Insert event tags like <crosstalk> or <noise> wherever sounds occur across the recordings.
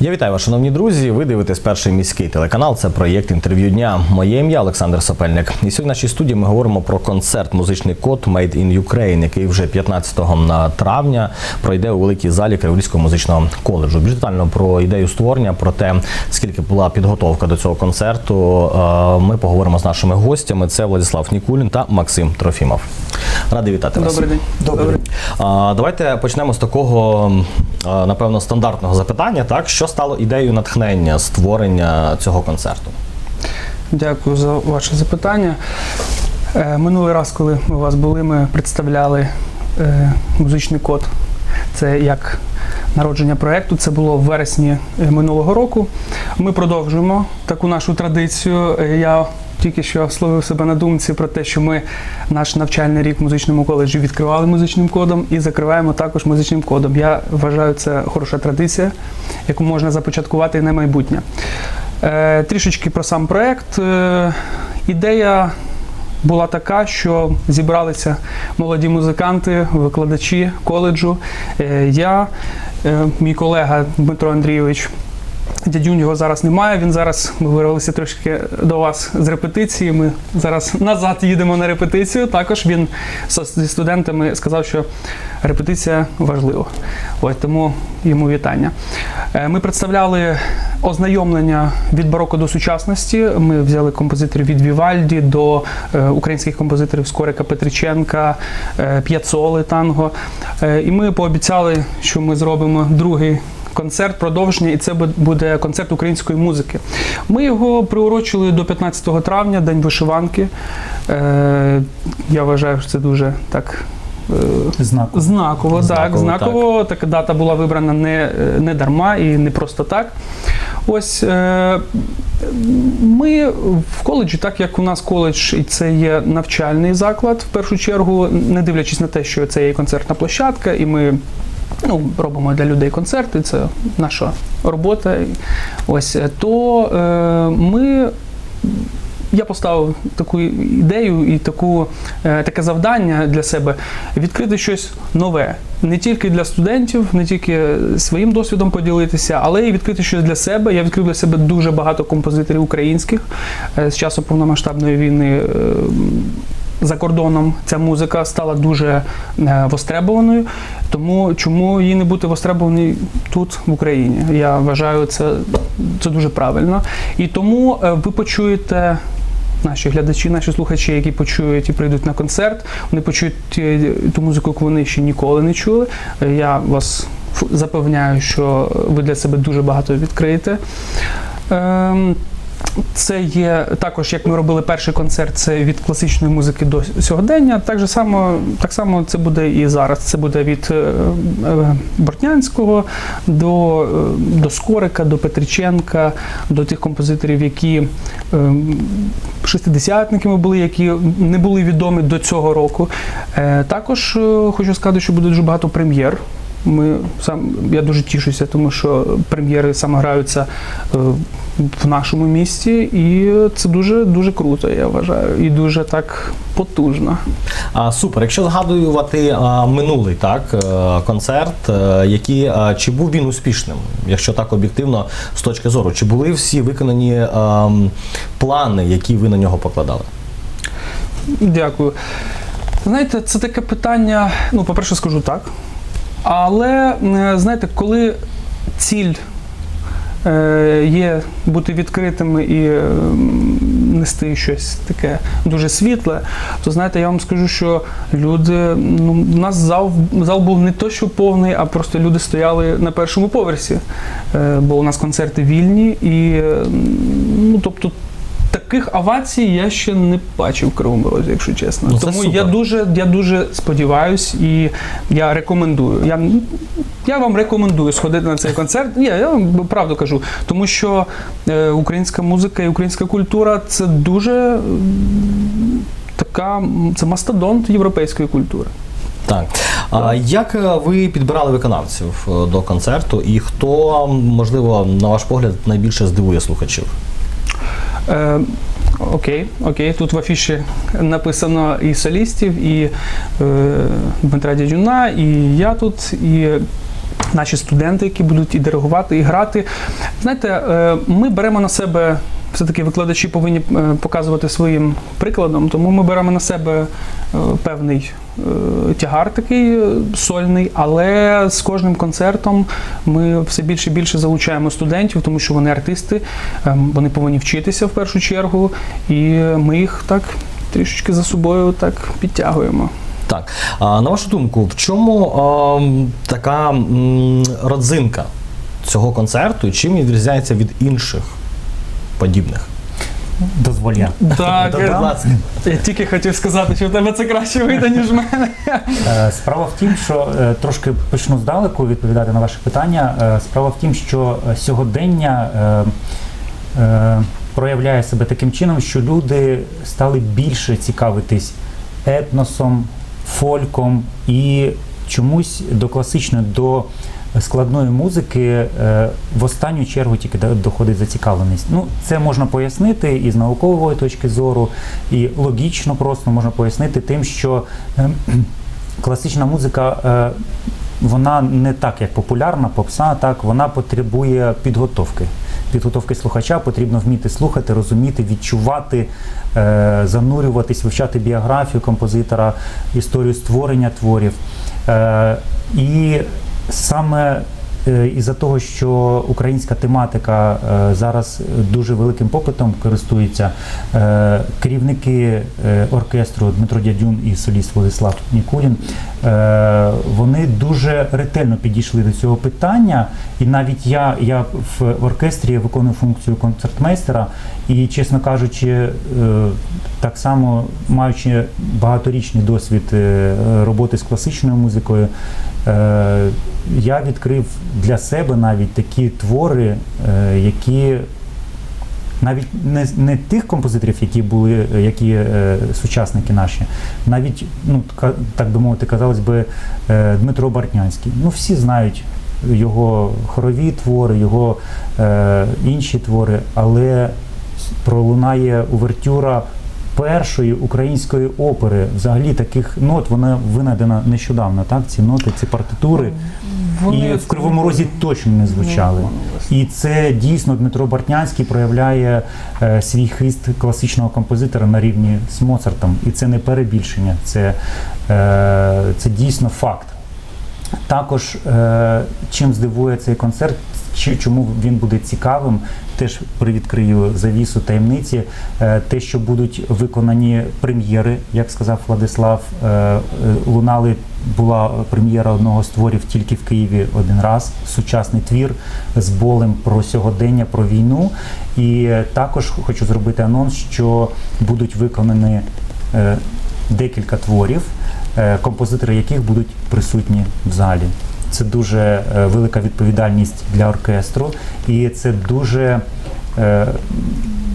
Я вітаю вас, шановні друзі. Ви дивитесь перший міський телеканал. Це проєкт інтерв'ю дня. Моє ім'я Олександр Сапельник. І сьогодні в нашій студії ми говоримо про концерт Музичний код Made in Ukraine, який вже 15 травня пройде у великій залі Криворізького музичного коледжу. Більш детально про ідею створення, про те, скільки була підготовка до цього концерту. е, Ми поговоримо з нашими гостями. Це Владислав Нікулін та Максим Трофімов. Радий вітати вас. Добрий день. Добрий. Давайте почнемо з такого, напевно, стандартного запитання. Так, що стало ідеєю натхнення створення цього концерту? Дякую за ваше запитання. Е, Минулий раз, коли ми у вас були, ми представляли е, музичний код. Це як народження проєкту. Це було в вересні е, минулого року. Ми продовжуємо таку нашу традицію. Я тільки що словив себе на думці про те, що ми наш навчальний рік в музичному коледжі відкривали музичним кодом і закриваємо також музичним кодом. Я вважаю, це хороша традиція, яку можна започаткувати і на майбутнє. Е, трішечки про сам проект. Е, ідея була така, що зібралися молоді музиканти, викладачі коледжу. Е, я, е, мій колега Дмитро Андрійович. Дядюнь його зараз немає. Він зараз ми вирвалися трошки до вас з репетиції. Ми зараз назад їдемо на репетицію. Також він зі студентами сказав, що репетиція важлива. Ось тому йому вітання. Е, Ми представляли ознайомлення від бароко до сучасності. Ми взяли композиторів від Вівальді до е, українських композиторів Скорика Петриченка, е, П'яцоли танго. І ми пообіцяли, що ми зробимо другий. Концерт продовження, і це буде концерт української музики. Ми його приурочили до 15 травня, День вишиванки. Е, я вважаю, що це дуже так е, Знаково. Знаково, Знаково, так. Знаково. Така дата була вибрана не, не дарма і не просто так. Ось е, ми в коледжі, так як у нас коледж і це є навчальний заклад, в першу чергу, не дивлячись на те, що це є концертна площадка, і ми. Ну, робимо для людей концерти, це наша робота. Ось то е, ми я поставив таку ідею і таку, е, таке завдання для себе відкрити щось нове. Не тільки для студентів, не тільки своїм досвідом поділитися, але і відкрити щось для себе. Я відкрив для себе дуже багато композиторів українських Е, з часу повномасштабної війни. Е, За кордоном ця музика стала дуже е, востребованою, тому чому її не бути востребованій тут, в Україні? Я вважаю, це, це дуже правильно. І тому е, ви почуєте наші глядачі, наші слухачі, які почують і прийдуть на концерт, вони почують ту музику, яку вони ще ніколи не чули. Е, Я вас запевняю, що ви для себе дуже багато відкриєте. Ем, це є також, як ми робили перший концерт, це від класичної музики до сьогодення. Так само, так само це буде і зараз. Це буде від е, е, Бортнянського до, е, до Скорика, до Петриченка, до тих композиторів, які е, шестидесятниками були, які не були відомі до цього року. Також хочу сказати, що буде дуже багато прем'єр. Ми сам я дуже тішуся, тому що прем'єри саме граються е, в нашому місті, і це дуже дуже круто, я вважаю, і дуже так потужно. А, супер. Якщо згадувати а, минулий так е, концерт, е, які а, чи був він успішним, якщо так об'єктивно з точки зору, чи були всі виконані а, плани, які ви на нього покладали? Дякую. Знаєте, це таке питання. Ну, по-перше, скажу так. Але е, знаєте, коли ціль е, є бути відкритими і е, нести щось таке дуже світле, то знаєте, я вам скажу, що люди, ну, у нас зал, зал був не то, що повний, а просто люди стояли на першому поверсі. Бо у нас концерти вільні, і ну, тобто. Таких авацій я ще не бачив в Кривому Розі, якщо чесно. Ну, це Тому супер. я дуже, я дуже сподіваюсь і я рекомендую. Я, я вам рекомендую сходити на цей концерт. Ні, я вам правду кажу. Тому що е, українська музика і українська культура це дуже така, це мастодонт європейської культури. Так. А як е, ви підбирали виконавців е, до концерту, і хто, можливо, на ваш погляд, найбільше здивує слухачів? Е, окей, окей. Тут в афіші написано і солістів, і е, Дмитра Дядюна, і я тут, і наші студенти, які будуть і диригувати, і грати. Знаєте, е, ми беремо на себе. Все-таки викладачі повинні е, показувати своїм прикладом, тому ми беремо на себе е, певний е, тягар такий сольний, але з кожним концертом ми все більше і більше залучаємо студентів, тому що вони артисти, вони повинні вчитися в першу чергу, і ми їх так трішечки за собою так підтягуємо. Так, а на вашу думку, в чому ем, така м, родзинка цього концерту чим він відрізняється від інших подібних? Дозволь я. Так, Будь е, ласка. я тільки хотів сказати, що в тебе це краще вийде, ніж в мене. Е, Справа в тім, що е, трошки почну здалеку відповідати на ваше питання. Справа в тім, що сьогодення проявляє себе таким чином, що люди стали більше цікавитись етносом, фольком і чомусь до класичної, до складної музики е, в останню чергу тільки доходить зацікавленість. Ну, це можна пояснити і з наукової точки зору, і логічно просто можна пояснити тим, що е, <clears throat> класична музика. е, Вона не так, як популярна попса, так вона потребує підготовки. Підготовки слухача потрібно вміти слухати, розуміти, відчувати, е, занурюватись, вивчати біографію композитора, історію створення творів. Е, і саме із-за того, що українська тематика е, зараз дуже великим попитом користується, е, керівники е, оркестру Дмитро Дядюн і соліст Владислав Нікулін, е, вони дуже ретельно підійшли до цього питання. І навіть я, я в оркестрі виконую функцію концертмейстера, і, чесно кажучи, е, так само маючи багаторічний досвід е, роботи з класичною музикою, е, я відкрив для себе навіть такі твори, е, які навіть не, не тих композиторів, які були, які е, сучасники наші, навіть, ну, так би мовити, казалось би, е, Дмитро Бартнянський. Ну, всі знають його хорові твори, його інші твори, але пролунає увертюра першої української опери. Взагалі таких нот вона винайдена нещодавно. Так, ці ноти, ці партитури. І в Кривому Розі точно не звучали. І це дійсно Дмитро Бартнянський проявляє е, свій хист класичного композитора на рівні з Моцартом. І це не перебільшення, це, е, це дійсно факт. Також е, чим здивує цей концерт, чому він буде цікавим, теж привідкрию завісу таємниці, е, те, що будуть виконані прем'єри, як сказав Владислав, е, е, лунали. Була прем'єра одного з творів тільки в Києві один раз. Сучасний твір з болем про сьогодення, про війну. І також хочу зробити анонс, що будуть виконані декілька творів, композитори яких будуть присутні в залі. Це дуже е, велика відповідальність для оркестру, і це дуже, е,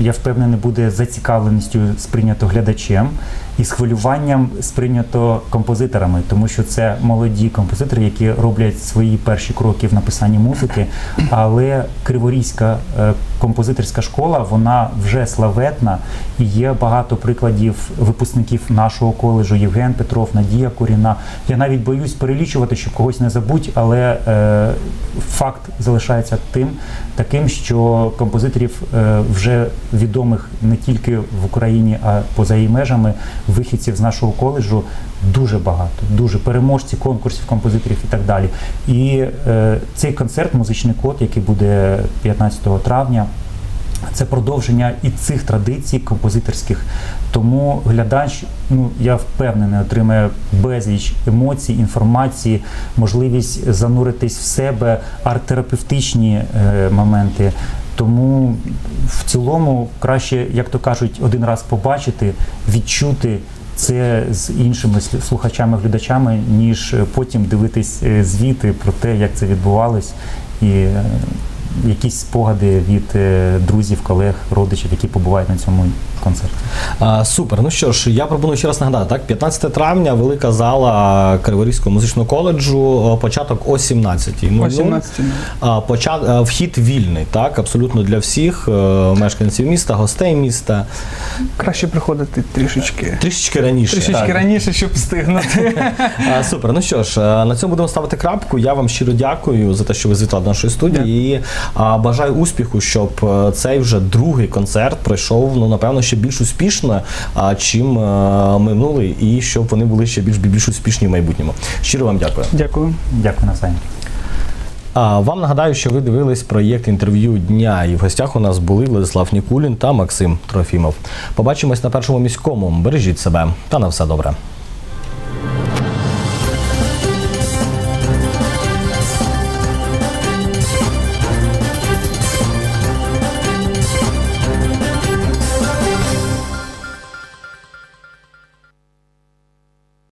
я впевнений, буде зацікавленістю сприйнято глядачем і з хвилюванням сприйнято композиторами, тому що це молоді композитори, які роблять свої перші кроки в написанні музики. Але Криворізька е, композиторська школа вона вже славетна і є багато прикладів випускників нашого коледжу Євген Петров, Надія Куріна. Я навіть боюсь перелічувати, щоб когось не забудь, але е, факт залишається тим, таким, що композиторів е, вже відомих не тільки в Україні, а поза її межами, вихідців з нашого коледжу дуже багато, дуже переможці конкурсів композиторів і так далі. І е, цей концерт Музичний код, який буде 15 травня. Це продовження і цих традицій композиторських. Тому глядач, ну я впевнений, отримає безліч емоцій, інформації, можливість зануритись в себе, арт-терапевтичні е, моменти. Тому в цілому краще, як то кажуть, один раз побачити, відчути це з іншими слу- слухачами, глядачами, ніж потім дивитись е, звіти про те, як це відбувалось. І е, якісь спогади від е, друзів, колег, родичів, які побувають на цьому концерті. А, супер. Ну що ж, я пропоную ще раз нагадати, так? 15 травня, велика зала Криворізького музичного коледжу, початок о 17 О 17 А, почат... Вхід вільний, так, абсолютно для всіх е, мешканців міста, гостей міста. Краще приходити трішечки. Трішечки раніше. Трішечки Так. раніше, щоб встигнути. <laughs> А, Супер. Ну що ж, е, на цьому будемо ставити крапку. Я вам щиро дякую за те, що ви звітали до нашої студії. І а, бажаю успіху, щоб е, цей вже другий концерт пройшов, ну напевно, ще більш успішно, а, чим е, минулий, і щоб вони були ще більш більш успішні в майбутньому. Щиро вам дякую. Дякую. Дякую навзаєм. А вам нагадаю, що ви дивились проєкт інтерв'ю дня, і в гостях у нас були Владислав Нікулін та Максим Трофімов. Побачимось на першому міському. Бережіть себе та на все добре.